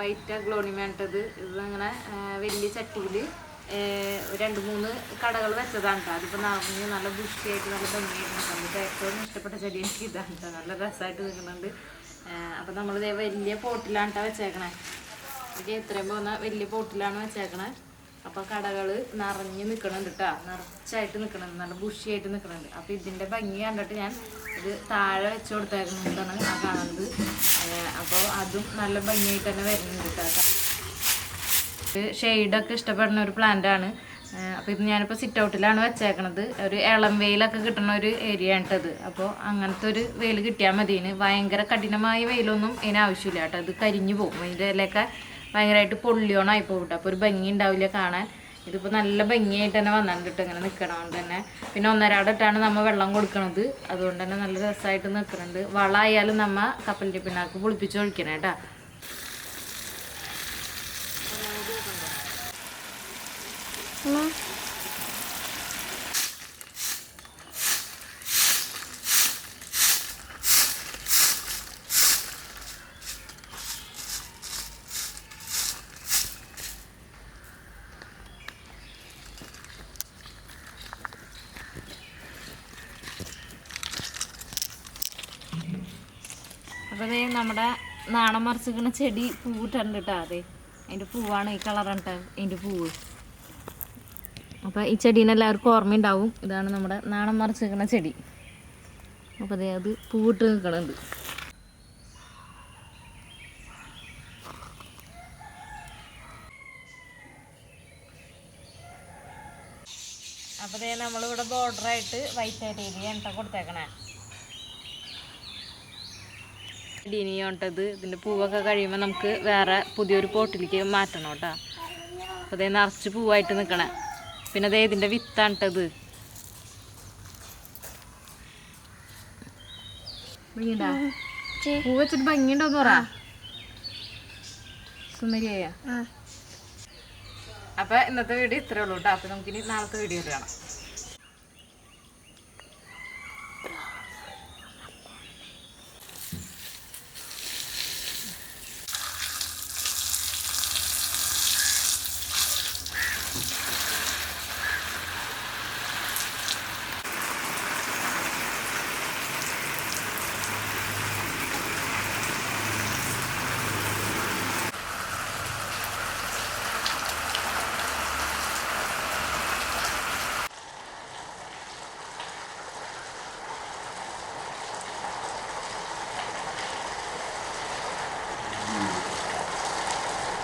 White ഗ്ലോണിമേണ്ടത് ഇത് അങ്ങനെ വലിയ ചട്ടിയിൽ രണ്ട് മൂന്ന് കടകൾ വെച്ചതാണ് കേട്ടോ. അതിപ്പോൾ നിറഞ്ഞ് നല്ല ബുഷിയായിട്ട് നല്ല ഭംഗിയായിട്ട് നിൽക്കുന്നുണ്ട്. ഇത് ഏറ്റവും ഇഷ്ടപ്പെട്ട ചെടി എനിക്ക് ഇതാണ് കേട്ടോ. നല്ല രസമായിട്ട് നിൽക്കുന്നുണ്ട്. അപ്പം നമ്മളിത് വലിയ പോട്ടിലാണ് കേട്ടോ വെച്ചേക്കണേ. എനിക്ക് എത്രയും പോകുന്ന വലിയ പോട്ടിലാണ് വെച്ചേക്കണേ. അപ്പോൾ കടകൾ നിറഞ്ഞ് നിൽക്കണുണ്ട് കേട്ടോ നിറച്ചായിട്ട് നിൽക്കണുണ്ട് നല്ല ബുഷിയായിട്ട് നിൽക്കണുണ്ട് അപ്പോൾ ഇതിന്റെ ഭംഗി കണ്ടിട്ട് ഞാൻ ഇത് താഴെ വെച്ച് എന്താണ് ആ കാണുന്നത്. അപ്പോൾ അതും നല്ല ഭംഗിയായിട്ട് തന്നെ വരുന്നുണ്ട് കേട്ടോ ഷെയ്ഡൊക്കെ ഇഷ്ടപ്പെടുന്ന ഒരു പ്ലാന്റ് ആണ്. അപ്പോൾ ഇത് ഞാനിപ്പോൾ സിറ്റ് ഔട്ടിലാണ് വെച്ചേക്കണത്. ഒരു ഇളം വെയിലൊക്കെ കിട്ടുന്ന ഒരു ഏരിയ ആണിട്ടത് അപ്പോൾ അങ്ങനത്തെ ഒരു വെയിൽ കിട്ടിയാൽ മതി ഭയങ്കര കഠിനമായ വെയിലൊന്നും ഇതിന് ആവശ്യമില്ല കേട്ടോ ഇത് കരിഞ്ഞു പോകും. ഇതിന്റെ ഇലയൊക്കെ ഭയങ്കരമായിട്ട് പൊള്ളിയോണായി പോകും കേട്ടോ അപ്പോൾ ഒരു ഭംഗി ഉണ്ടാവില്ല കാണാൻ. ഇതിപ്പോൾ നല്ല ഭംഗിയായിട്ട് തന്നെ വന്നാൽ കിട്ടും ഇങ്ങനെ നിൽക്കണോണ്ട് തന്നെ. പിന്നെ ഒന്നരാടിട്ടാണ് നമ്മൾ വെള്ളം കൊടുക്കണത്. അതുകൊണ്ട് തന്നെ നല്ല രസമായിട്ട് നിൽക്കുന്നുണ്ട് വളമായാലും നമ്മൾ കപ്പലിന്റെ പിന്നാക്ക് പുളിപ്പിച്ച് ഒഴിക്കണം കേട്ടോ അപ്പോൾ നമ്മുടെ നാണം മറിച്ചിരിക്കുന്ന ചെടി പൂവിട്ടുണ്ട് കേട്ടോ അതെ. അതിന്റെ പൂവാണ് ഈ കളറാണ് കേട്ടോ അതിന്റെ പൂവ്. അപ്പോൾ ഈ ചെടീനെ എല്ലാവർക്കും ഓർമ്മയുണ്ടാവും. ഇതാണ് നമ്മുടെ നാണം മറിച്ചിരിക്കുന്ന ചെടി. അപ്പോൾ അതെ അത് പൂവിട്ട് നിൽക്കണുണ്ട്. അപ്പോൾ നമ്മളിവിടെ ബോർഡറായിട്ട് വൈറ്റ് ആയിട്ട് കേട്ടോ കൊടുത്തേക്കണേ. ഡിനിയോട്ടത് ഇതിന്റെ പൂവൊക്കെ കഴിയുമ്പോൾ നമുക്ക് വേറെ പുതിയൊരു പോട്ടിലേക്ക് മാറ്റണം കേട്ടോ. അപ്പോൾ അതേ നിറച്ച് പൂവായിട്ട് നിൽക്കണേ പിന്നെ അതേ ഇതിന്റെ വിത്താണ് കേട്ടത് പൂ വെച്ചിട്ട് ഭംഗിയുണ്ടോ പറ. സുന്ദരിയായ? അപ്പൊ ഇന്നത്തെ വീഡിയോ ഇത്രേ ഉള്ളൂ കേട്ടോ. അപ്പൊ നമുക്കിനി നാളത്തെ വീഡിയോ കാണാം.